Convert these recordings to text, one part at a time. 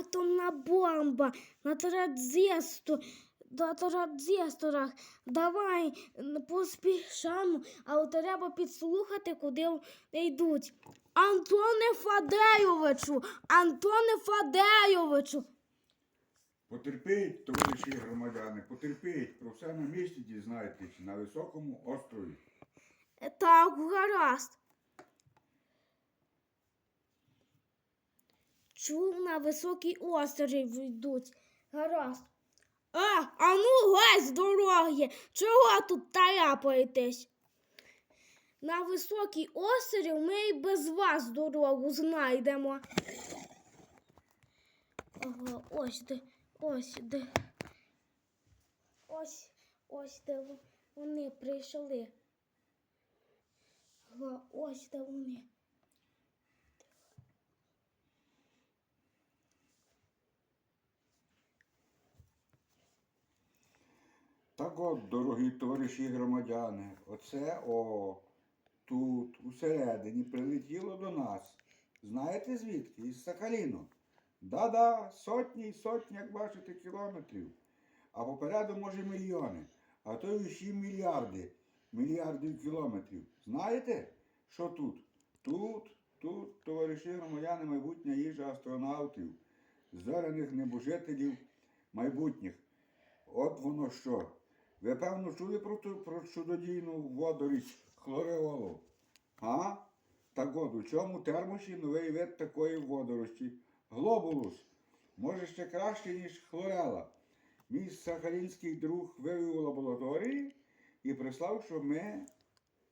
атомна бомба на транзистор, на транзисторах. Давай поспішаємо, але треба підслухати, куди вони йдуть. Антоне Фадейовичу! Антоне Фадейовичу! Потерпіть, товариші громадяни, потерпіть, про все на місці дізнаєтесь на високому острові. Так, гаразд. Чув на високий острів йдуть. Гаразд. А, а ну геть дороги. Чого тут таряпаєтесь? На високий острів ми й без вас дорогу знайдемо. Ага, ось де, ось де. Ось, ось де вони прийшли. Ага, ось де вони. Так от, дорогі товариші громадяни, оце о, тут, усередині, прилетіло до нас. Знаєте звідки? Із Сахаліну. Да-да, сотні і сотні, як бачите, кілометрів. А попереду, може, мільйони. А то й ще мільярди, мільярдів кілометрів. Знаєте, що тут? Тут, тут, товариші громадяни, майбутня їжа астронавтів, зоряних небожителів майбутніх. От воно що. Ви певно чули про, ту, про чудодійну водоріч хлореолу? А? Так от, у чому термосі новий вид такої водорості? Глобулус. Може ще краще, ніж хлорела. Мій сахалінський друг вивів у лабораторії і прислав, щоб ми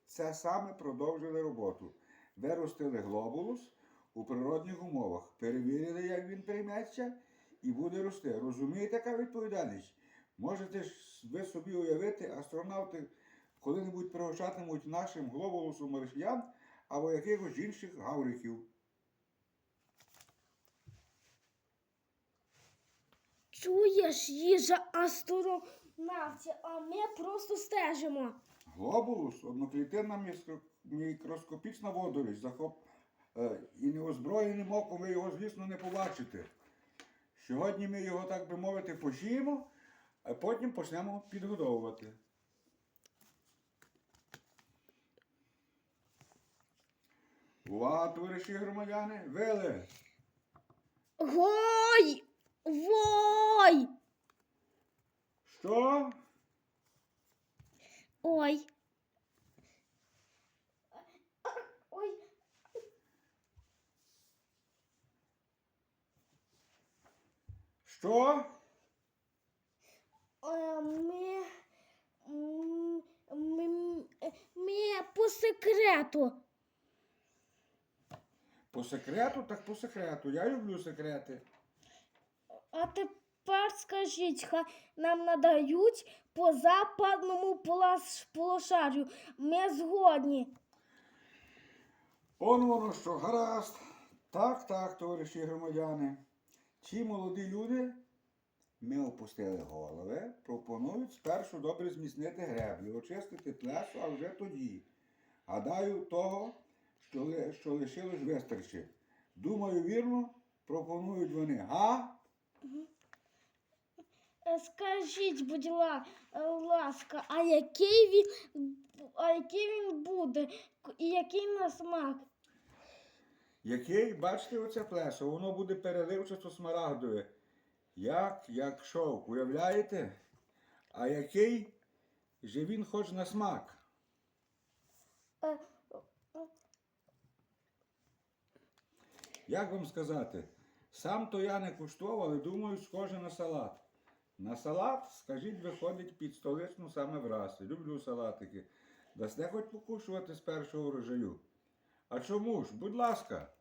це саме продовжили роботу. Виростили глобулус у природних умовах, перевірили, як він прийметься, і буде рости. Розумієте, яка відповідальність? Можете ж ви собі уявити, астронавти коли-небудь пригощатимуть нашим глобулусом марсіян або якихось інших гавриків. Чуєш, їжа астронавтів, а ми просто стежимо. Глобулус одноклітинна мікроскопічна водорість, захоп... е, і неозброєним оком ви його, звісно, не побачите. Сьогодні ми його, так би мовити, посіємо, а потім почнемо підгодовувати. Увага, товариші громадяни, вили! Гой! Вой! Що? Ой. Ой. Що? Ми, ми, ми по секрету. По секрету, так по секрету. Я люблю секрети. А тепер скажіть, хай нам надають по западному полос- полошарю. Ми згодні. Он воно що, гаразд. Так, так, товариші громадяни. Ці молоді люди, ми опустили голови, пропонують спершу добре зміцнити греблі, очистити плесо, а вже тоді. Гадаю, того, що, що лишилось вистачить. Думаю, вірно, пропонують вони. Га? Е, Скажіть, будь е, ласка, а який він, а який він буде? І який на смак? Який, бачите, оце плесо, воно буде переливчато смарагдове. Як, як шовк, уявляєте? А який же він хоч на смак? Е, Як вам сказати? Сам то я не куштував, але думаю, схоже на салат. На салат, скажіть, виходить під столичну саме враз. Люблю салатики. Дасте хоч покушувати з першого врожаю. А чому ж? Будь ласка.